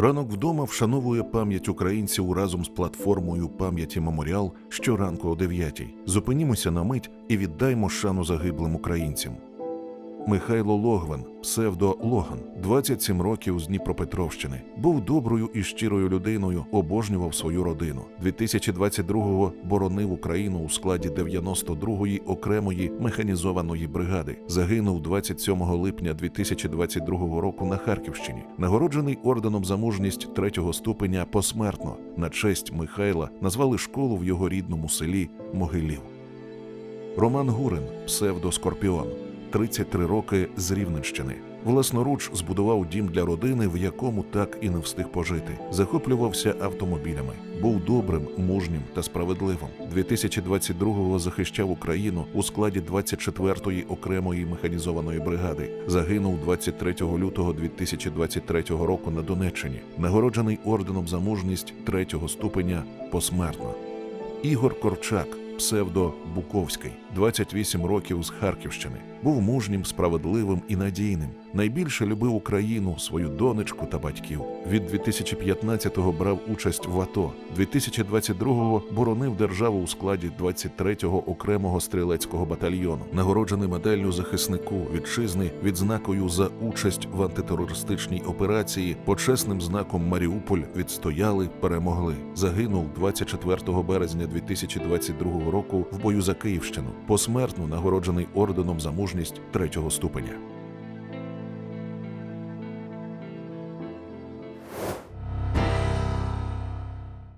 Ранок вдома вшановує пам'ять українців разом з платформою пам'яті Меморіал щоранку о 9 Зупинімося на мить і віддаймо шану загиблим українцям. Михайло Логвин, псевдо Логан, 27 років з Дніпропетровщини, був доброю і щирою людиною, обожнював свою родину. 2022-го боронив Україну у складі 92-ї окремої механізованої бригади. Загинув 27 липня 2022 року на Харківщині, нагороджений орденом за мужність третього ступеня посмертно. На честь Михайла назвали школу в його рідному селі Могилів. Роман Гурин, псевдо Скорпіон, 33 роки з Рівненщини. Власноруч збудував дім для родини, в якому так і не встиг пожити. Захоплювався автомобілями, був добрим, мужнім та справедливим. 2022-го захищав Україну у складі 24-ї окремої механізованої бригади. Загинув 23 лютого 2023 року на Донеччині, нагороджений орденом за мужність третього ступеня посмертно. Ігор Корчак, псевдо Буковський, 28 років з Харківщини, був мужнім, справедливим і надійним. Найбільше любив Україну, свою донечку та батьків. Від 2015-го брав участь в АТО. 2022-го боронив державу у складі 23-го окремого стрілецького батальйону, нагороджений медаллю захиснику вітчизни, відзнакою за участь в антитерористичній операції, почесним знаком Маріуполь відстояли, перемогли. Загинув 24 березня 2022 року в бою за Київщину. Посмертно нагороджений орденом за мужність третього ступеня.